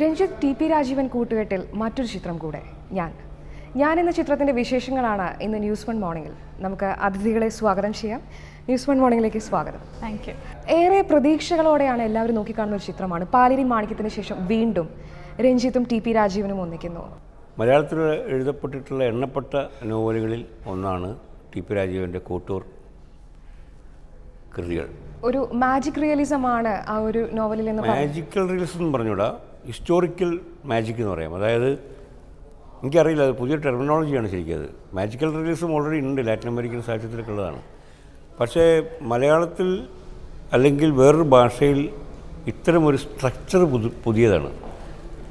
Ranjith T P Rajeevan കൂട്ടുകെട്ടിൽ മറ്റൊരു ചിത്രം കൂടെ. ഞാൻ. ഞാൻ എന്ന ചിത്രത്തിന്റെ വിശേഷങ്ങളാണ് ഇന്ന് ന്യൂസ് വൺ മോർണിംഗിൽ. നമുക്ക് അതിഥികളെ സ്വാഗതം ചെയ്യാം. ന്യൂസ് വൺ മോർണിംഗിലേക്ക് സ്വാഗതം. താങ്ക് യു ഏറെ പ്രതീക്ഷകളോടെയാണ് എല്ലാവരും നോക്കിക്കാണുന്ന ഒരു ചിത്രമാണ്. പാലിരി മാണിക്യത്തിന് ശേഷം വീണ്ടും രഞ്ജിത്തും ടി പി രാജീവനും ഒന്നിക്കുന്നു. മലയാളത്തിൽ എഴുതപ്പെട്ടിട്ടുള്ള എണ്ണപ്പെട്ട നോവലുകളിൽ ഒന്നാണ് ടി പി രാജീവന്റെ കൂട്ടൂർ കൃതികൾ. ഒരു മാജിക് റിയലിസം ആണ് ആ ഒരു നോവലിൽ എന്ന് മാജിക്കൽ റിയലിസം എന്ന് പറഞ്ഞുകൂടാ ഹിസ്റ്റോറിക്കൽ മാജിക് എന്ന് പറയാം. അതായത് എനിക്കറിയില്ല അത് പുതിയ ടെർമിനോളജിയാണ് ശരിക്കും അത്. മാജിക്കൽ റിയലിസം ഓൾറെഡി ഉണ്ട് ലാറ്റിൻ അമേരിക്കൻ സാഹിത്യത്തിലൊക്കെ ഉള്ളതാണ്. പക്ഷേ മലയാളത്തിൽ അല്ലെങ്കിൽ വേറൊരു ഭാഷയിൽ ഇത്തരം ഒരു സ്ട്രക്ചർ പുതു പുതിയതാണ്.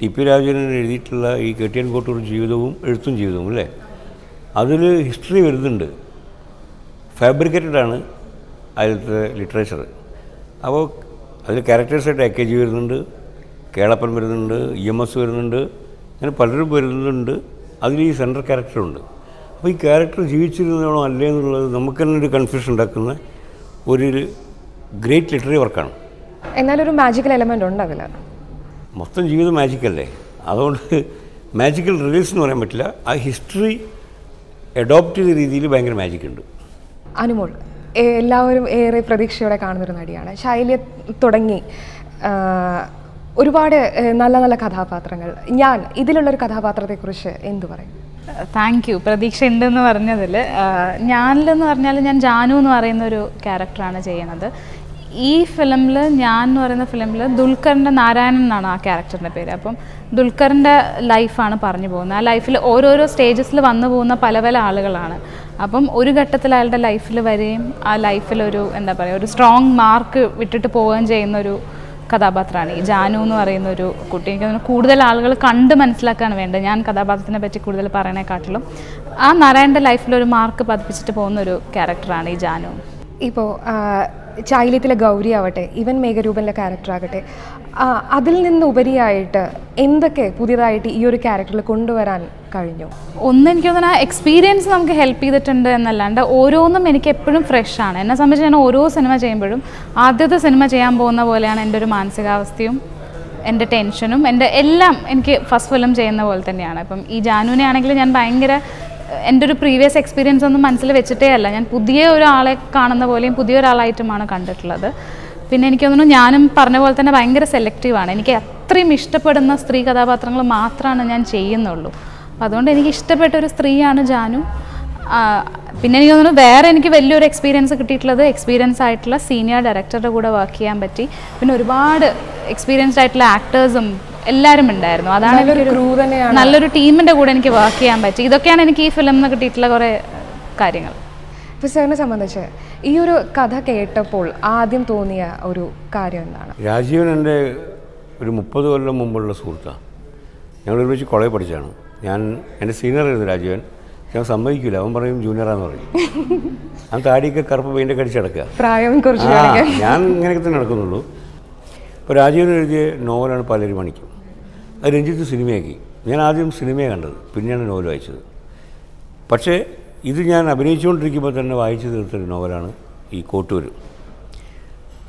ടി പി രാജേന്ദ്രൻ എഴുതിയിട്ടുള്ള ഈ കെട്ടിയൻ കോട്ടൂർ ജീവിതവും എഴുത്തും ജീവിതവും അല്ലേ? അതിൽ ഹിസ്റ്ററി വരുന്നുണ്ട്. ഫാബ്രിക്കേറ്റഡ് ആണ് അതിലത്തെ ലിറ്ററേച്ചർ അപ്പോൾ അതിൽ ക്യാരക്ടേഴ്സായിട്ട് എ കെ ജി വരുന്നുണ്ട്. കേളപ്പൻ വരുന്നുണ്ട് ഇ എം എസ് വരുന്നുണ്ട് അങ്ങനെ പലരും വരുന്നുണ്ട്. അതിൽ ഈ സെൻട്രൽ ക്യാരക്ടറുണ്ട് അപ്പോൾ ഈ ക്യാരക്ടർ ജീവിച്ചിരുന്നതാണോ അല്ലേ എന്നുള്ളത് നമുക്ക് തന്നെ ഒരു കൺഫ്യൂഷൻ ഉണ്ടാക്കുന്ന ഒരു ഗ്രേറ്റ് ലിറ്റററി വർക്കാണ് എന്നാലൊരു മാജിക്കൽ എലമെന്റ് ഉണ്ട് അതിൽ. മൊത്തം ജീവിതം മാജിക്കല്ലേ അതുകൊണ്ട് മാജിക്കൽ റിലീസ് എന്ന് പറയാൻ പറ്റില്ല. ആ ഹിസ്റ്ററി അഡോപ്റ്റ് ചെയ്ത രീതിയിൽ ഭയങ്കര മാജിക് ഉണ്ട്. അനുമോൾ എല്ലാവരും ഏറെ പ്രതീക്ഷയോടെ കാണുന്നൊരു നടിയാണ്. ശൈലി തുടങ്ങി. ഒരുപാട് നല്ല നല്ല കഥാപാത്രങ്ങൾ. ഞാൻ ഇതിലുള്ളൊരു കഥാപാത്രത്തെക്കുറിച്ച് എന്തു പറയും? താങ്ക് യു പ്രതീക്ഷ ഉണ്ടെന്ന് പറഞ്ഞതിൽ ഞാനിലെന്ന് പറഞ്ഞാൽ ഞാൻ ജാനു എന്ന് പറയുന്ന ഒരു ക്യാരക്ടറാണ് ചെയ്യുന്നത്. ഈ ഫിലിമിൽ ഞാൻ എന്ന് പറയുന്ന ഫിലിമിൽ ദുൽഖറിന്റെ നാരായണൻ എന്നാണ് ആ ക്യാരക്ടറിന്റെ പേര്. അപ്പം ദുൽഖറിന്റെ ലൈഫാണ് പറഞ്ഞു പോകുന്നത്. ആ ലൈഫിൽ ഓരോരോ സ്റ്റേജസിൽ വന്നു പോകുന്ന പല പല ആളുകളാണ്. അപ്പം ഒരു ഘട്ടത്തിൽ അയാളുടെ ലൈഫിൽ വരികയും ആ ലൈഫിൽ ഒരു എന്താ പറയുക ഒരു സ്ട്രോങ് മാർക്ക് വിട്ടിട്ട് പോവുകയും ചെയ്യുന്ന ഒരു കഥാപാത്രമാണ്. ഈ ജാനു എന്ന് പറയുന്ന ഒരു കുട്ടി. എനിക്ക് കൂടുതൽ ആളുകൾ കണ്ട് മനസ്സിലാക്കാണ് വേണ്ടത്. ഞാൻ കഥാപാത്രത്തിനെ പറ്റി കൂടുതൽ പറയണേക്കാട്ടിലും. ആ നാരായണന്റെ ലൈഫിൽ ഒരു മാർക്ക് പതിപ്പിച്ചിട്ട് പോകുന്ന ഒരു ക്യാരക്ടറാണ് ഈ ജാനു. ഇപ്പോൾ ചൈല്യത്തിലെ ഗൗരി ആവട്ടെ ഇവൻ മേഘരൂപനിലെ ക്യാരക്ടർ ആകട്ടെ അതിൽ നിന്ന് ഉപരിയായിട്ട് എന്തൊക്കെ പുതിയതായിട്ട് ഈ ഒരു ക്യാരക്ടറിൽ കൊണ്ടുവരാൻ കഴിഞ്ഞു? ഒന്ന് എനിക്ക് തോന്നുന്നു എക്സ്പീരിയൻസ് നമുക്ക് ഹെൽപ്പ് ചെയ്തിട്ടുണ്ട് എന്നല്ലാണ്ട് ഓരോന്നും എനിക്ക് എപ്പോഴും ഫ്രഷ് ആണ്. എന്നെ സംബന്ധിച്ച് ഞാൻ ഓരോ സിനിമ ചെയ്യുമ്പോഴും ആദ്യത്തെ സിനിമ ചെയ്യാൻ പോകുന്ന പോലെയാണ് എന്റെ ഒരു മാനസികാവസ്ഥയും എന്റെ ടെൻഷനും എന്റെ എല്ലാം എനിക്ക് ഫസ്റ്റ് ഫിലിം ചെയ്യുന്ന പോലെ തന്നെയാണ്. ഇപ്പം ഈ ജാനുവിനെ ആണെങ്കിൽ ഞാൻ ഭയങ്കര എന്റെ ഒരു പ്രീവിയസ് എക്സ്പീരിയൻസ് ഒന്നും മനസ്സിൽ വെച്ചിട്ടേ അല്ല. ഞാൻ പുതിയ ഒരാളെ കാണുന്ന പോലെയും പുതിയ ഒരാളായിട്ടുമാണ് കണ്ടിട്ടുള്ളത്. പിന്നെ എനിക്ക് തോന്നുന്നു ഞാനും പറഞ്ഞ പോലെ തന്നെ ഭയങ്കര സെലക്റ്റീവാണ് എനിക്ക് അത്രയും ഇഷ്ടപ്പെടുന്ന സ്ത്രീ കഥാപാത്രങ്ങൾ മാത്രമാണ് ഞാൻ ചെയ്യുന്നുള്ളൂ. അപ്പം അതുകൊണ്ട് എനിക്ക് ഇഷ്ടപ്പെട്ട ഒരു സ്ത്രീയാണ് ജാനു. പിന്നെ എനിക്ക് തോന്നുന്നു വേറെ എനിക്ക് വലിയൊരു എക്സ്പീരിയൻസ് കിട്ടിയിട്ടുള്ളത് എക്സ്പീരിയൻസ് ആയിട്ടുള്ള സീനിയർ ഡയറക്ടറുടെ കൂടെ വർക്ക് ചെയ്യാൻ പറ്റി. പിന്നെ ഒരുപാട് എക്സ്പീരിയൻസ്ഡ് ആയിട്ടുള്ള ആക്ടേഴ്സും എല്ലാവരും ഉണ്ടായിരുന്നു. അതാണ് നല്ലൊരു ടീമിന്റെ crew നല്ലൊരു ടീമിന്റെ കൂടെ എനിക്ക് വർക്ക് ചെയ്യാൻ പറ്റി. ഇതൊക്കെയാണ് എനിക്ക് ഈ ഫിലിമിൽ നിന്ന് കിട്ടിയിട്ടുള്ള കുറേ കാര്യങ്ങൾ. ഇപ്പോൾ സാറിനെ സംബന്ധിച്ച് ഈ ഒരു കഥ കേട്ടപ്പോൾ ആദ്യം തോന്നിയ ഒരു കാര്യം എന്താണ്? രാജീവൻ എന്റെ ഒരു മുപ്പത് കൊല്ലം മുമ്പുള്ള സുഹൃത്താണ് ഞങ്ങൾ ഒരുമിച്ച് കോളേജ് പഠിച്ചാണ്. ഞാൻ എന്റെ സീനിയറായിരുന്നു രാജീവൻ. ഞാൻ സമ്മതിക്കില്ല അവൻ പറയും ജൂനിയറാന്ന് പറയും. അവൻ താടിയൊക്കെ കറുപ്പ് പെയിന്റൊക്കെ അടിച്ച് കിടക്കുക പ്രായം കുറച്ച് ഞാൻ ഇങ്ങനെയൊക്കെ തന്നെ നടക്കുന്നുള്ളൂ. ഇപ്പോൾ രാജീവൻ എഴുതിയ നോവലാണ് പലരും മണിക്കും. രഞ്ജിത്ത് സിനിമയാക്കി. ഞാൻ ആദ്യം സിനിമയെ കണ്ടത്. പിന്നെയാണ് നോവൽ വായിച്ചത്. പക്ഷേ ഇത് ഞാൻ അഭിനയിച്ചുകൊണ്ടിരിക്കുമ്പോൾ തന്നെ വായിച്ചു തീർത്തൊരു നോവലാണ് ഈ കോട്ടൂർ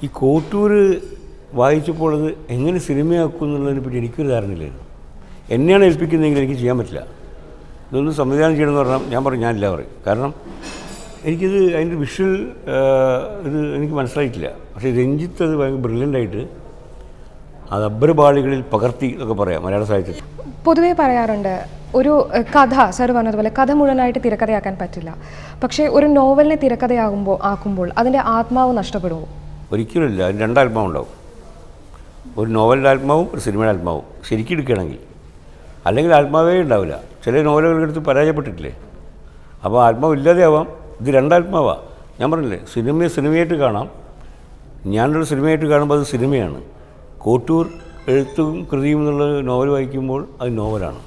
ഈ കോട്ടൂർ വായിച്ചപ്പോൾ അത് എങ്ങനെ സിനിമയാക്കും എന്നുള്ളതിനെ പറ്റി എനിക്കൊരു ധാരണയില്ലായിരുന്നു. എന്നെയാണ് ഏൽപ്പിക്കുന്നതെങ്കിൽ എനിക്ക് ചെയ്യാൻ പറ്റില്ല. ഇതൊന്നും സംവിധാനം ചെയ്യണമെന്ന് പറഞ്ഞാൽ ഞാൻ പറയും ഞാനില്ല പറയും. കാരണം എനിക്കിത് അതിന്റെ വിഷ്വൽ ഇത് എനിക്ക് മനസ്സിലായിട്ടില്ല. പക്ഷേ രഞ്ജിത്ത് അത് ഭയങ്കര ബ്രില്യന്റായിട്ട് അത് അബ്രപാളികളിൽ പകർത്തി എന്നൊക്കെ പറയാം മലയാള സാഹിത്യത്തിൽ. പൊതുവേ പറയാറുണ്ട് ഒരു കഥ സാർ പറഞ്ഞതുപോലെ കഥ മുഴുവനായിട്ട് തിരക്കഥയാക്കാൻ പറ്റില്ല. പക്ഷേ ഒരു നോവലിനെ തിരക്കഥയാകുമ്പോൾ ആക്കുമ്പോൾ അതിന്റെ ആത്മാവ് നഷ്ടപ്പെടുമോ ഒരിക്കലുമില്ല അതിന് രണ്ടാത്മാവ് ഉണ്ടാവും ഒരു നോവലിന്റെ ആത്മാവും ഒരു സിനിമയുടെ ആത്മാവും. ശരിക്കും എടുക്കുകയാണെങ്കിൽ. അല്ലെങ്കിൽ ആത്മാവേ ഉണ്ടാവില്ല. ചില നോവലുകളെടുത്ത് പരാജയപ്പെട്ടിട്ടില്ലേ? അപ്പോൾ ആത്മാവ് ഇല്ലാതെ ആവാം ഇത് രണ്ടാത്മാവാണ് ഞാൻ പറഞ്ഞില്ലേ സിനിമയെ സിനിമയായിട്ട് കാണാം. ഞാനൊരു സിനിമയായിട്ട് കാണുമ്പോൾ അത് സിനിമയാണ്. കോട്ടൂർ എഴുത്തും കൃതിയും എന്നുള്ള നോവൽ വായിക്കുമ്പോൾ അത് നോവലാണ്.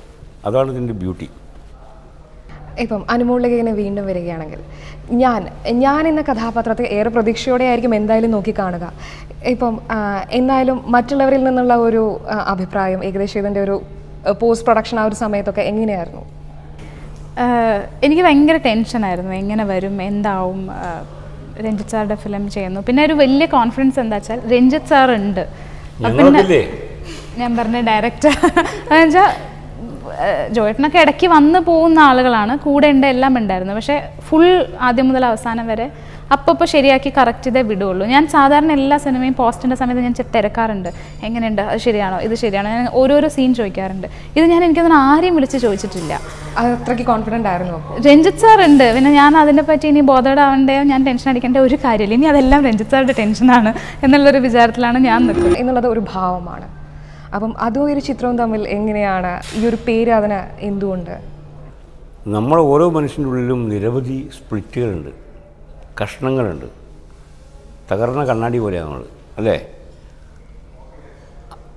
അതാണ് ഇതിന്റെ ബ്യൂട്ടി. ഇപ്പം അനുമോളിലേക്ക് ഇങ്ങനെ വീണ്ടും വരികയാണെങ്കിൽ ഞാൻ ഞാൻ എന്ന കഥാപാത്രത്തെ ഏറെ പ്രതീക്ഷയോടെ ആയിരിക്കും എന്തായാലും നോക്കി കാണുക. ഇപ്പം എന്തായാലും എന്നാലും മറ്റുള്ളവരിൽ നിന്നുള്ള ഒരു അഭിപ്രായം ഏകദേശം ഇതിന്റെ ഒരു പോസ്റ്റ് പ്രൊഡക്ഷൻ ആ ഒരു സമയത്തൊക്കെ എങ്ങനെയായിരുന്നു? എനിക്ക് ഭയങ്കര ടെൻഷനായിരുന്നു എങ്ങനെ വരും എന്താവും രഞ്ജിത്ത് സാറുടെ ഫിലിം ചെയ്യുന്നു. പിന്നെ ഒരു വലിയ കോൺഫിഡൻസ് എന്താ വെച്ചാൽ രഞ്ജിത്ത് സാറുണ്ട് പിന്നെ ഞാൻ പറഞ്ഞ ഡയറക്ടർ എന്നുവെച്ചാൽ ജോയേട്ടനൊക്കെ ഇടയ്ക്ക് വന്ന് പോകുന്ന ആളുകളാണ്. കൂടെ ഉണ്ട് എല്ലാം ഉണ്ടായിരുന്നു. പക്ഷേ ഫുൾ ആദ്യം മുതൽ അവസാനം വരെ അപ്പോൾ ശരിയാക്കി കറക്റ്റ് ചെയ്തേ വിടുകയുള്ളൂ ഞാൻ സാധാരണ എല്ലാ സിനിമയും പോസ്റ്റിന്റെ സമയത്ത് ഞാൻ തിരക്കാറുണ്ട്. എങ്ങനെയുണ്ട്? അത് ശരിയാണോ? ഇത് ശരിയാണോ? ഞാൻ ഓരോരോ സീൻ ചോദിക്കാറുണ്ട്. ഇത് ഞാൻ എനിക്കതിന് ആരെയും വിളിച്ച് ചോദിച്ചിട്ടില്ല. അത് അത്രയ്ക്ക് കോൺഫിഡന്റ് ആയിരുന്നു രഞ്ജിത് രഞ്ജിത്ത് സാർ ഉണ്ട്. പിന്നെ ഞാൻ അതിനെ പറ്റി ഇനി ബോധേഡാവണ്ടയോ ഞാൻ ടെൻഷൻ അടിക്കേണ്ട ഒരു കാര്യമില്ല. ഇനി അതെല്ലാം രഞ്ജിത്ത് സാറിന്റെ ടെൻഷനാണ് എന്നുള്ളൊരു വിചാരത്തിലാണ് ഞാൻ നിൽക്കുന്നത്. എന്നുള്ളത് ഒരു ഭാവമാണ്. അപ്പം അതും ഒരു ചിത്രവും തമ്മിൽ എങ്ങനെയാണ്? ഈ ഒരു പേര് അതിന് എന്തുകൊണ്ട്? നമ്മൾ ഓരോ മനുഷ്യന്റെ ഉള്ളിലും നിരവധി സ്പ്ലിറ്റുകളുണ്ട്. കഷ്ണങ്ങളുണ്ട്. തകർന്ന കണ്ണാടി പോലെയാണ് നമ്മൾ അല്ലേ?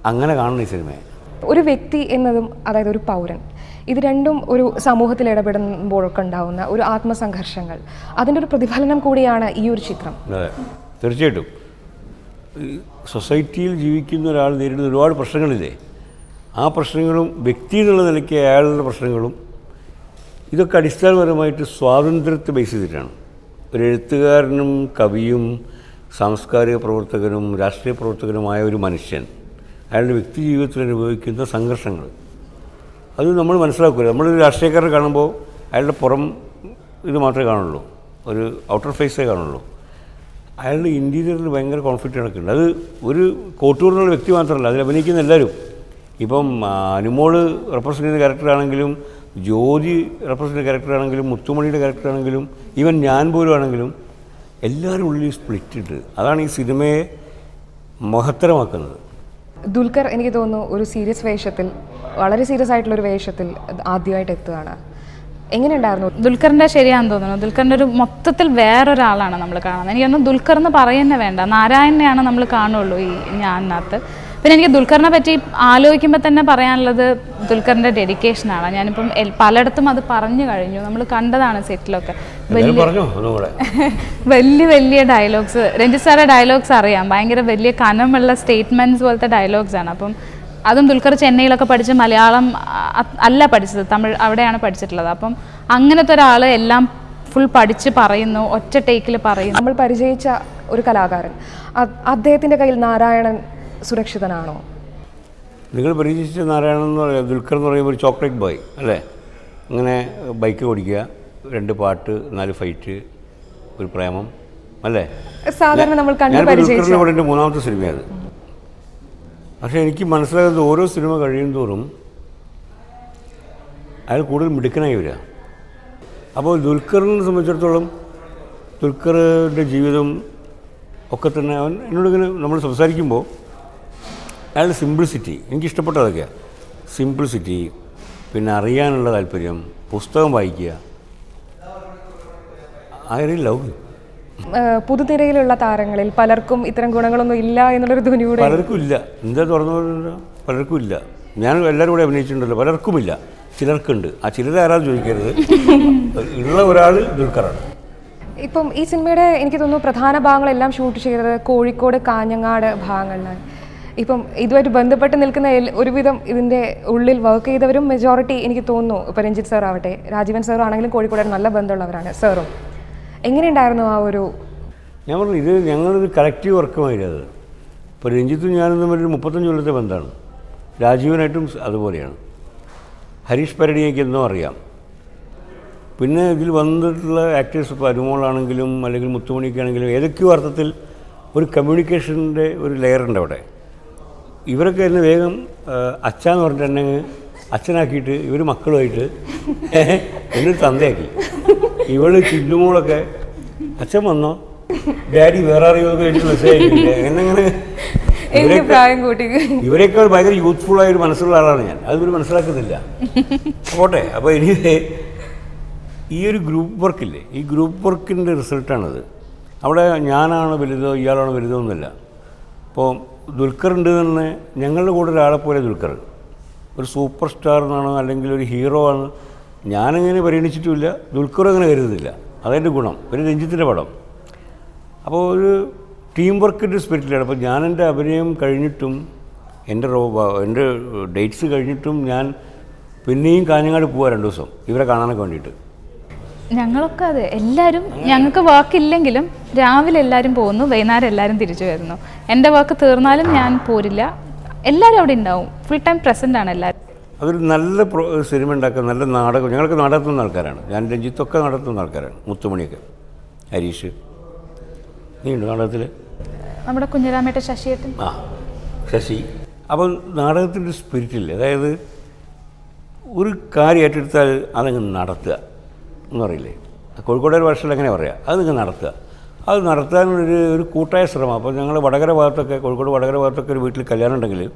അങ്ങനെ കാണുന്ന ഈ സിനിമയെ. ഒരു വ്യക്തി എന്നതും അതായത് ഒരു പൗരൻ ഇത് രണ്ടും ഒരു സമൂഹത്തിൽ ഇടപെടുമ്പോഴൊക്കെ ഉണ്ടാവുന്ന ഒരു ആത്മസംഘർഷങ്ങൾ. അതിന്റെ ഒരു പ്രതിഫലനം കൂടിയാണ് ഈ ഒരു ചിത്രം. അതെ. തീർച്ചയായിട്ടും. സൊസൈറ്റിയിൽ ജീവിക്കുന്ന ഒരാൾ നേരിടുന്ന ഒരുപാട് പ്രശ്നങ്ങളില്ലേ? ആ പ്രശ്നങ്ങളും വ്യക്തി എന്നുള്ള നിലയ്ക്ക് അയാളുടെ പ്രശ്നങ്ങളും ഇതൊക്കെ അടിസ്ഥാനപരമായിട്ട് സ്വാതന്ത്ര്യത്തെ ബേസ് ചെയ്തിട്ടാണ്. ഒരു എഴുത്തുകാരനും കവിയും സാംസ്കാരിക പ്രവർത്തകനും രാഷ്ട്രീയ പ്രവർത്തകനുമായ ഒരു മനുഷ്യൻ. അയാളുടെ വ്യക്തി ജീവിതത്തിൽ അനുഭവിക്കുന്ന സംഘർഷങ്ങൾ. അത് നമ്മൾ മനസ്സിലാക്കില്ല നമ്മളൊരു രാഷ്ട്രീയക്കാരനെ കാണുമ്പോൾ അയാളുടെ പുറം ഇത് മാത്രമേ കാണുള്ളൂ. ഒരു ഔട്ടർ ഫേസേ കാണുള്ളൂ. അയാളുടെ ഇന്റീരിയറിൽ ഭയങ്കര കോൺഫ്ലിക്റ്റ് നടക്കുന്നുണ്ട്. അത് ഒരു കോട്ടൂറിനുള്ള വ്യക്തി മാത്രമല്ല അതിൽ അഭിനയിക്കുന്ന എല്ലാവരും. ഇപ്പം അനുമോൾ റെപ്രസെന്റ് ചെയ്യുന്ന ക്യാരക്ടറാണെങ്കിലും ജ്യോതി റെപ്രസെന്റ് ക്യാരക്ടറാണെങ്കിലും മുത്തുമണിയുടെ ക്യാരക്ടറാണെങ്കിലും ഈവൻ ഞാൻ പോലും ആണെങ്കിലും എല്ലാവരും ഉള്ളിൽ സ്പ്ലിറ്റ് ഉണ്ട് അതാണ് ഈ സിനിമയെ മഹത്തരമാക്കുന്നത്. ദുൽഖർ എനിക്ക് തോന്നുന്നു ഒരു സീരിയസ് വേഷത്തിൽ വളരെ സീരിയസ് ആയിട്ടുള്ള ഒരു വേഷത്തിൽ ആദ്യമായിട്ട് എത്തുകയാണ്. എങ്ങനെയുണ്ടായിരുന്നു? ദുൽഖറിന്റെ ശരിയാന്ന് തോന്നുന്നു. ദുൽഖറിന്റെ ഒരു മൊത്തത്തിൽ വേറൊരാളാണ് നമ്മൾ കാണുന്നത്. എനിക്കൊന്നും ദുൽഖർ എന്ന് പറയുന്നത് വേണ്ട. നാരായണനെയാണ് നമ്മൾ കാണുള്ളൂ ഈ ഞാനകത്ത് പിന്നെ എനിക്ക് ദുൽഖറിനെ പറ്റി ആലോചിക്കുമ്പോൾ തന്നെ പറയാനുള്ളത് ദുൽഖറിന്റെ ഡെഡിക്കേഷനാണ് ഞാനിപ്പം പലയിടത്തും അത് പറഞ്ഞു കഴിഞ്ഞു. നമ്മൾ കണ്ടതാണ് സെറ്റിലൊക്കെ. വലിയ വലിയ വലിയ ഡയലോഗ്സ് രഞ്ജിത് സാറെ ഡയലോഗ്സ് അറിയാം. ഭയങ്കര വലിയ കനമുള്ള സ്റ്റേറ്റ്മെന്റ്സ് പോലത്തെ ഡയലോഗ്സ് ആണ്. അപ്പം അതും ദുൽഖർ ചെന്നൈയിലൊക്കെ പഠിച്ച് മലയാളം അല്ല പഠിച്ചത്. തമിഴ് അവിടെയാണ് പഠിച്ചിട്ടുള്ളത്. അപ്പം അങ്ങനത്തെ ഒരാൾ എല്ലാം ഫുൾ പഠിച്ച് പറയുന്നു ഒറ്റ ടേക്കിൽ പറയുന്നു. നമ്മൾ പരിചയിച്ച ഒരു കലാകാരൻ. അദ്ദേഹത്തിന്റെ അദ്ദേഹത്തിന്റെ കയ്യിൽ നാരായണൻ സുരക്ഷിതനാണോ? നിങ്ങൾ പരിചയിച്ച നാരായണൻ എന്ന് പറയുക ദുൽഖർ എന്ന് പറയുമ്പോൾ ഒരു ചോക്ലേറ്റ് ബോയ് അല്ലേ? അങ്ങനെ ബൈക്ക് ഓടിക്കുക രണ്ട് പാട്ട് നാല് ഫൈറ്റ് ഒരു പ്രേമം അല്ലേ? സാധാരണ നമ്മൾ കണ്ടു എന്റെ മൂന്നാമത്തെ സിനിമയാണ് പക്ഷേ എനിക്ക് മനസ്സിലാകുന്നത് ഓരോ സിനിമ കഴിയും തോറും അയാൾ കൂടുതൽ മിടുക്കനായി വരിക. അപ്പോൾ ദുൽഖറിനെ സംബന്ധിച്ചിടത്തോളം ദുൽഖറിന്റെ ജീവിതം ഒക്കെ തന്നെ അവൻ എന്നോടിങ്ങനെ നമ്മൾ സംസാരിക്കുമ്പോൾ അയാളുടെ സിംപ്ലിസിറ്റി എനിക്കിഷ്ടപ്പെട്ടതൊക്കെയാണ് സിംപ്ലിസിറ്റി പിന്നെ അറിയാനുള്ള താല്പര്യം പുസ്തകം വായിക്കുക. ഐ റിയൽ ലവ് പുതുനിരയിലുള്ള താരങ്ങളിൽ പലർക്കും ഇത്തരം ഗുണങ്ങളൊന്നും ഇല്ല എന്നുള്ളൊരു ധ്വനിയുടെ പലർക്കും ഇല്ല. എന്താ തുറന്നു പറഞ്ഞാൽ പലർക്കും ഇല്ല. ഞാൻ എല്ലാവരും കൂടെ അഭിനയിച്ചിട്ടുണ്ടല്ലോ. പലർക്കുമില്ല ചിലർക്കുണ്ട്. ആ ചിലർ ആരാന്ന് ചോദിക്കരുത്. ഉള്ള ഒരാൾ ദുൽഖറാണ്. ഇപ്പം ഈ സിനിമയുടെ എനിക്ക് തോന്നുന്നു പ്രധാന ഭാഗങ്ങളെല്ലാം ഷൂട്ട് ചെയ്തത് കോഴിക്കോട് കാഞ്ഞങ്ങാട് ഭാഗങ്ങളിലാണ്. ഇപ്പം ഇതുമായിട്ട് ബന്ധപ്പെട്ട് നിൽക്കുന്ന ഒരുവിധം ഇതിന്റെ ഉള്ളിൽ വർക്ക് ചെയ്തവരും മെജോറിറ്റി എനിക്ക് തോന്നുന്നു ഇപ്പം രഞ്ജിത്ത് സാർ ആവട്ടെ രാജീവൻ സാർ ആണെങ്കിലും കോഴിക്കോട് നല്ല ബന്ധമുള്ളവരാണ്. സാറും എങ്ങനെയുണ്ടായിരുന്നു ആ ഒരു ഞാൻ പറഞ്ഞു ഇത് ഞങ്ങളൊരു കളക്റ്റീവ് വർക്കുമായിരുന്നു അത്. ഇപ്പോൾ രഞ്ജിത്തും ഞാനും തമ്മിൽ മുപ്പത്തഞ്ച് കൊല്ലത്തെ ബന്ധമാണ്. രാജീവനായിട്ടും അതുപോലെയാണ്. ഹരീഷ് പരടിയൊക്കെ എന്നും അറിയാം. പിന്നെ ഇതിൽ വന്നിട്ടുള്ള ആക്ടേഴ്സ് ഇപ്പോൾ അനുമോളാണെങ്കിലും അല്ലെങ്കിൽ മുത്തുമണിക്കാണെങ്കിലും ഏതൊക്കെയോ അർത്ഥത്തിൽ ഒരു കമ്മ്യൂണിക്കേഷന്റെ ഒരു ലെയർ ഉണ്ട് അവിടെ. ഇവരൊക്കെ എന്നെ വേഗം അച്ഛാന്ന് പറഞ്ഞിട്ടുണ്ടെങ്കിൽ അച്ഛനാക്കിയിട്ട് ഇവർ മക്കളുമായിട്ട് എന്നൊരു തന്തയാക്കി. ഇവൾ ചില്ലുമോളൊക്കെ അച്ഛൻ വന്നോ? ഡാഡി വേറെ അറിയുമൊക്കെ എനിക്ക് മെസ്സേജ് അയക്കില്ല എന്നെങ്ങനെ ഇവരെക്കാൾ ഭയങ്കര യൂത്ത്ഫുൾ ആയ ഒരു മനസ്സുള്ള ആളാണ് ഞാൻ. അത് ഇവർ മനസ്സിലാക്കുന്നില്ല. പോട്ടെ അപ്പോൾ ഇനി ഈ ഒരു ഗ്രൂപ്പ് വർക്കില്ലേ ഈ ഗ്രൂപ്പ് വർക്കിന്റെ റിസൾട്ടാണത് അവിടെ ഞാനാണോ വലുതോ ഇയാളാണോ വലുതോ എന്നല്ല അപ്പോൾ ദുൽഖർ ഉണ്ട് ഞങ്ങളുടെ കൂടെ ഒരാളെ പോലെ ദുൽഖർ. ഒരു സൂപ്പർ സ്റ്റാർ എന്നാണോ അല്ലെങ്കിൽ ഒരു ഹീറോ ആണ്. ഞാനങ്ങനെ പരിഗണിച്ചിട്ടുമില്ല. ദുൽഖർ അങ്ങനെ കരുതുന്നില്ല. അതെന്റെ ഗുണം. ഒരു രഞ്ജിത്തിന്റെ പടം. അപ്പോൾ ഒരു ടീം വർക്കിന്റെ സ്പിരിറ്റിലാണ്. അപ്പോൾ ഞാൻ എന്റെ അഭിനയം കഴിഞ്ഞിട്ടും എന്റെ റോ എന്റെ ഡേറ്റ്സ് കഴിഞ്ഞിട്ടും ഞാൻ പിന്നെയും കാഞ്ഞങ്ങാട് പോവാ രണ്ട് ദിവസം. ഇവരെ കാണാനൊക്കെ വേണ്ടിയിട്ട്. ഞങ്ങളൊക്കെ അതെ. എല്ലാവരും ഞങ്ങൾക്ക് വർക്ക് ഇല്ലെങ്കിലും രാവിലെ എല്ലാവരും പോകുന്നു വൈകുന്നേരം എല്ലാവരും തിരിച്ചു വരുന്നു. എന്റെ വർക്ക് തീർന്നാലും ഞാൻ പോരില്ല. എല്ലാവരും അവിടെ ഉണ്ടാവും. ഫുൾ ടൈം പ്രസന്റ് ആണ് എല്ലാവരും അതൊരു നല്ല സിനിമ ഉണ്ടാക്കുന്ന നല്ല നാടകം. ഞങ്ങൾക്ക് നടത്തുന്ന ആൾക്കാരാണ്. ഞാൻ രഞ്ജിത്തൊക്കെ നടത്തുന്ന ആൾക്കാരാണ്. മുത്തുമണിയൊക്കെ. ഹരീഷ്. നീ ഉണ്ട് നാടകത്തിൽ നമ്മുടെ കുഞ്ഞിരാമേട്ട ശശിയേട്ടൻ. ആ ശശി. അപ്പം നാടകത്തിന്റെ സ്പിരിറ്റില്ലേ അതായത് ഒരു കാര്യം ഏറ്റെടുത്താൽ അതങ്ങ് നടത്തുക. എന്ന് പറയില്ലേ കോഴിക്കോട് ഒരു ഭാഷയിൽ അങ്ങനെ പറയാം? അത് നിങ്ങൾ നടത്തുക. അത് നടത്താനൊരു ഒരു കൂട്ടായ ശ്രമം. അപ്പോൾ ഞങ്ങൾ വടകര ഭാഗത്തൊക്കെ കോഴിക്കോട് വടകര ഭാഗത്തൊക്കെ ഒരു വീട്ടിൽ കല്യാണം ഉണ്ടെങ്കിൽ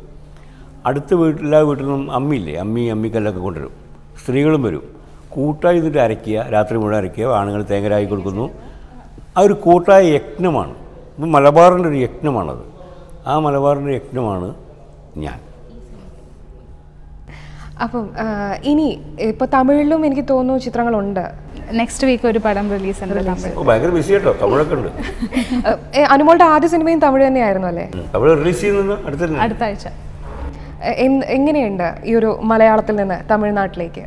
അടുത്ത വീട്ടിൽ എല്ലാ വീട്ടിൽ നിന്നും അമ്മിയില്ലേ അമ്മി അമ്മിക്കല്ലൊക്കെ കൊണ്ടുവരും. സ്ത്രീകളും വരും. കൂട്ടായി ഇതിട്ട് അരയ്ക്കുക രാത്രി മുഴുവൻ അരയ്ക്കുക. ആണുങ്ങൾ തേങ്ങരായി കൊടുക്കുന്നു. ആ ഒരു കൂട്ടായ യജ്ഞമാണ്. ഇത് മലബാറിന്റെ ഒരു യജ്ഞമാണത്. ആ മലബാറിന്റെ യജ്ഞമാണ് ഞാൻ. അപ്പം ഇനി ഇപ്പോൾ തമിഴിലും എനിക്ക് തോന്നുന്നു ചിത്രങ്ങളുണ്ട്. നെക്സ്റ്റ് വീക്ക് ഒരു പടം റിലീസ് ഉണ്ട് തമിഴ് ഓ ഭയങ്കര ബിസി കേട്ടോ. തമിഴൊക്കെ ഉണ്ട്. അനുമോളുടെ ആദ്യ സിനിമയും തമിഴ് തന്നെയായിരുന്നു അല്ലേ? തമിഴ് റിലീസ് ചെയ്യുന്നത് അടുത്ത് അടുത്ത ആഴ്ച. എങ്ങനെയുണ്ട് ഈ ഒരു മലയാളത്തിൽ നിന്ന് തമിഴ്നാട്ടിലേക്ക്?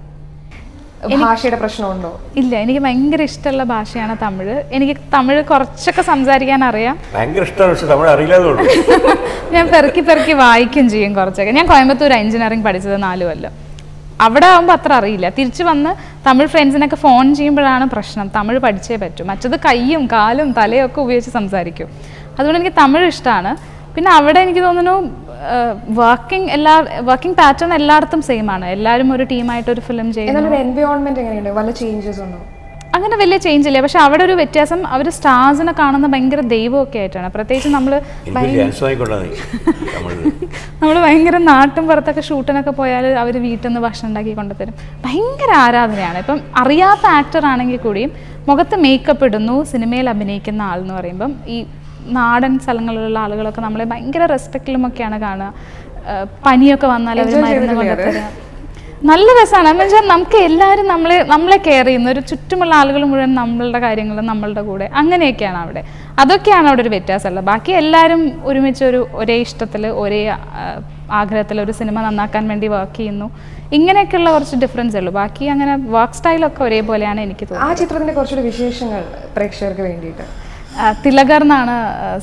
ഭാഷയുടെ പ്രശ്നമുണ്ടോ? ഇല്ല എനിക്ക് ഭയങ്കര ഇഷ്ടമുള്ള ഭാഷയാണ് തമിഴ്. എനിക്ക് തമിഴ് കുറച്ചൊക്കെ സംസാരിക്കാൻ അറിയാം. ഭയങ്കര ഇഷ്ടമാണ് പക്ഷെ തമിഴ് ഞാൻ പെറുക്കി പെറുക്കി വായിക്കും ചെയ്യും കുറച്ചൊക്കെ. ഞാൻ കോയമ്പത്തൂർ എഞ്ചിനീയറിംഗ് പഠിച്ചത് നാല് കൊല്ലം. അവിടെ ആകുമ്പോൾ അത്ര അറിയില്ല. തിരിച്ചു വന്ന് തമിഴ് ഫ്രണ്ട്സിനൊക്കെ ഫോൺ ചെയ്യുമ്പോഴാണ് പ്രശ്നം. തമിഴ് പഠിച്ചേ പറ്റൂ. മറ്റത് കൈയും കാലും തലയും ഒക്കെ ഉപയോഗിച്ച് സംസാരിക്കും. അതുകൊണ്ട് എനിക്ക് തമിഴ് ഇഷ്ടമാണ് പിന്നെ അവിടെ എനിക്ക് തോന്നുന്നു വർക്കിംഗ് എല്ലാ വർക്കിംഗ് പാറ്റേൺ എല്ലായിടത്തും സെയിം ആണ്. എല്ലാവരും ഒരു ടീമായിട്ട് ഒരു ഫിലിം ചെയ്യുന്നു. എൻവയോൺമെന്റ് എങ്ങനെയുണ്ട്? വല്ല ചേഞ്ചസ് ഉണ്ടോ? അങ്ങനെ വലിയ ചേഞ്ച് ഇല്ല. പക്ഷെ അവിടെ ഒരു വ്യത്യാസം അവർ സ്റ്റാർസിനെ കാണുന്ന ഭയങ്കര ദൈവമൊക്കെ ആയിട്ടാണ്. പ്രത്യേകിച്ച് നമ്മൾ നമ്മൾ ഭയങ്കര നാട്ടും പുറത്തൊക്കെ ഷൂട്ടിനൊക്കെ പോയാൽ അവർ വീട്ടിൽ നിന്ന് ഭക്ഷണം ഉണ്ടാക്കി കൊണ്ടുതരും. ഭയങ്കര ആരാധനയാണ്. ഇപ്പം അറിയാത്ത ആക്ടർ ആണെങ്കിൽ കൂടിയും മുഖത്ത് മേക്കപ്പ് ഇടുന്നു സിനിമയിൽ അഭിനയിക്കുന്ന ആൾ എന്ന് പറയുമ്പം ഈ നാടൻ സ്ഥലങ്ങളിലുള്ള ആളുകളൊക്കെ നമ്മളെ ഭയങ്കര റെസ്പെക്റ്റിലും ഒക്കെയാണ് കാണുക. പനിയൊക്കെ വന്നാൽ അവർ മരുന്ന് കൊണ്ടുതരാം. നല്ല രസമാണ്. എന്ന് വെച്ചാൽ നമുക്ക് എല്ലാവരും നമ്മളെ നമ്മളെ കെയർ ചെയ്യുന്ന ഒരു ചുറ്റുമുള്ള ആളുകൾ മുഴുവൻ നമ്മളുടെ കാര്യങ്ങളും നമ്മളുടെ കൂടെ. അങ്ങനെയൊക്കെയാണ് അവിടെ. അതൊക്കെയാണ് അവിടെ ഒരു വ്യത്യാസമുള്ളത്. ബാക്കി എല്ലാവരും ഒരുമിച്ച് ഒരു ഒരേ ഇഷ്ടത്തിൽ ഒരേ ആഗ്രഹത്തിൽ ഒരു സിനിമ നന്നാക്കാൻ വേണ്ടി വർക്ക് ചെയ്യുന്നു. ഇങ്ങനെയൊക്കെയുള്ള കുറച്ച് ഡിഫറൻസ് ഉള്ളൂ. ബാക്കി അങ്ങനെ വർക്ക് സ്റ്റൈലൊക്കെ ഒരേപോലെയാണ് എനിക്ക് തോന്നുന്നത്. ആ ചിത്രത്തിന്റെ കുറച്ചൊരു വിശേഷങ്ങൾ പ്രേക്ഷകർക്ക് വേണ്ടിയിട്ട്. തിലകർ എന്നാണ്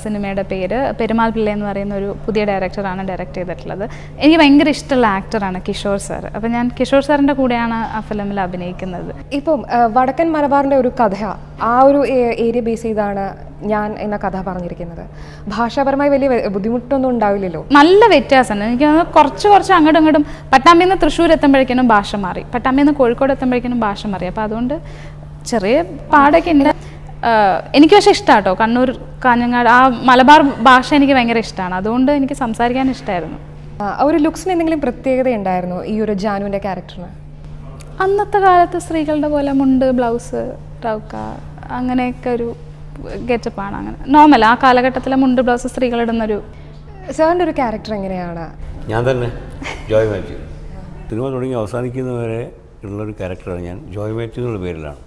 സിനിമയുടെ പേര്. പെരുമാൾ പിള്ള എന്ന് പറയുന്ന ഒരു പുതിയ ഡയറക്ടറാണ് ഡയറക്റ്റ് ചെയ്തിട്ടുള്ളത്. എനിക്ക് ഭയങ്കര ഇഷ്ടമുള്ള ആക്ടറാണ് കിഷോർ സാർ. അപ്പം ഞാൻ കിഷോർ സാറിന്റെ കൂടെയാണ് ആ ഫിലിമിൽ അഭിനയിക്കുന്നത്. ഇപ്പം വടക്കൻ മലബാറിന്റെ ഒരു കഥ ആ ഒരു ഏരിയ ബേസ് ചെയ്താണ് ഞാൻ എന്ന കഥ പറഞ്ഞിരിക്കുന്നത്. ഭാഷാപരമായി വലിയ ബുദ്ധിമുട്ടൊന്നും ഉണ്ടാവില്ലല്ലോ? നല്ല വ്യത്യാസമാണ് എനിക്ക് കുറച്ച് കുറച്ച് അങ്ങോട്ടും ഇങ്ങോട്ടും പട്ടാമ്പിൽ നിന്ന് തൃശ്ശൂർ എത്തുമ്പോഴേക്കും ഭാഷ മാറി. പട്ടാമ്പിൽ നിന്ന് കോഴിക്കോട് എത്തുമ്പോഴേക്കും ഭാഷ മാറി. അപ്പോൾ അതുകൊണ്ട് ചെറിയ പാടൊക്കെ ഉണ്ട് എനിക്ക് പക്ഷേ ഇഷ്ടമാണ് കേട്ടോ കണ്ണൂർ കാഞ്ഞങ്ങാട് ആ മലബാർ ഭാഷ എനിക്ക് ഭയങ്കര ഇഷ്ടമാണ് അതുകൊണ്ട് എനിക്ക് സംസാരിക്കാൻ ഇഷ്ടമായിരുന്നു ഒരു ലുക്സിന് എന്തെങ്കിലും പ്രത്യേകത ഉണ്ടായിരുന്നോ ഈ ഒരു ജാനുവിന്റെ ക്യാരക്ടറിന്? അന്നത്തെ കാലത്ത് സ്ത്രീകളുടെ പോലെ മുണ്ട് ബ്ലൗസ് ടൗക്ക അങ്ങനെയൊക്കെ ഒരു ഗെറ്റപ്പാണ് അങ്ങനെ നോർമൽ ആ കാലഘട്ടത്തിലെ മുണ്ട് ബ്ലൗസ് സ്ത്രീകളിടുന്നൊരു സാറിന്റെ ഒരു ക്യാരക്ടർ എങ്ങനെയാണ്? ഞാൻ തന്നെ ജോയ് മാത്യു. സിനിമ തുടങ്ങി അവസാനിക്കുന്നവരെ ഉള്ളൊരു ക്യാരക്ടറാണ് ഞാൻ. ജോയ് മാത്യു എന്നുള്ള പേരിലാണ്.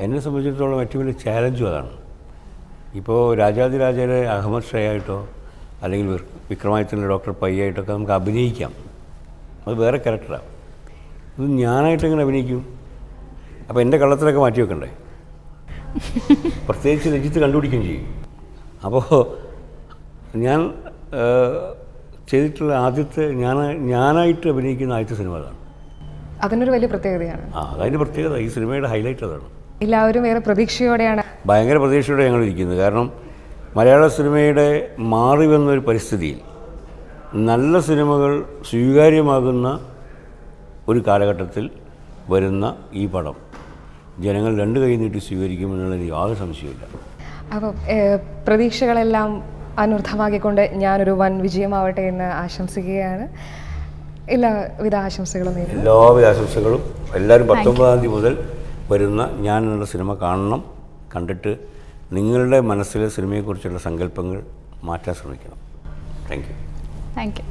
എന്നെ സംബന്ധിച്ചിടത്തോളം ഏറ്റവും വലിയ ചാലഞ്ചും അതാണ്. ഇപ്പോൾ രാജാതിരാജയുടെ അഹമ്മദ് ഷേ ആയിട്ടോ അല്ലെങ്കിൽ വിക്രമാദിത്യന്റെ ഡോക്ടർ പൈ ആയിട്ടൊക്കെ നമുക്ക് അഭിനയിക്കാം. അത് വേറെ ക്യാരക്ടറാണ് ഇത് ഞാനായിട്ട് എങ്ങനെ അഭിനയിക്കും? അപ്പോൾ എന്റെ കള്ളത്തിലൊക്കെ മാറ്റി വെക്കണ്ടേ? പ്രത്യേകിച്ച് രജിത്ത് കണ്ടുപിടിക്കുകയും ചെയ്യും. അപ്പോൾ ഞാൻ ചെയ്തിട്ടുള്ള ആദ്യത്തെ ഞാൻ ഞാനായിട്ട് അഭിനയിക്കുന്ന ആദ്യത്തെ സിനിമ അതാണ്. അതിനൊരു വലിയ പ്രത്യേകതയാണ്. ആ അതിന്റെ പ്രത്യേകത. ഈ സിനിമയുടെ ഹൈലൈറ്റ് അതാണ്. എല്ലാവരും ഏറെ പ്രതീക്ഷയോടെയാണ്. ഭയങ്കര പ്രതീക്ഷയോടെ ഞങ്ങൾ ഇരിക്കുന്നത് കാരണം മലയാള സിനിമയുടെ മാറി വന്നൊരു പരിസ്ഥിതിയിൽ നല്ല സിനിമകൾ സ്വീകാര്യമാകുന്ന ഒരു കാലഘട്ടത്തിൽ വരുന്ന ഈ പടം ജനങ്ങൾ രണ്ട് കൈ നീട്ടി സ്വീകരിക്കുമെന്നുള്ള യാതൊരു സംശയമില്ല അപ്പോൾ പ്രതീക്ഷകളെല്ലാം അനർത്ഥമാക്കിക്കൊണ്ട് ഞാനൊരു വൻ വിജയമാവട്ടെ എന്ന് ആശംസിക്കുകയാണ്. എല്ലാവിധ ആശംസകളും എല്ലാവിധ ആശംസകളും. എല്ലാവരും പത്തൊമ്പതാം തീയതി മുതൽ വരുന്ന ഞാൻ എന്നുള്ള സിനിമ കാണണം കണ്ടിട്ട് നിങ്ങളുടെ മനസ്സിലെ സിനിമയെക്കുറിച്ചുള്ള സങ്കല്പങ്ങൾ മാറ്റാൻ ശ്രമിക്കണം. Thank you thank you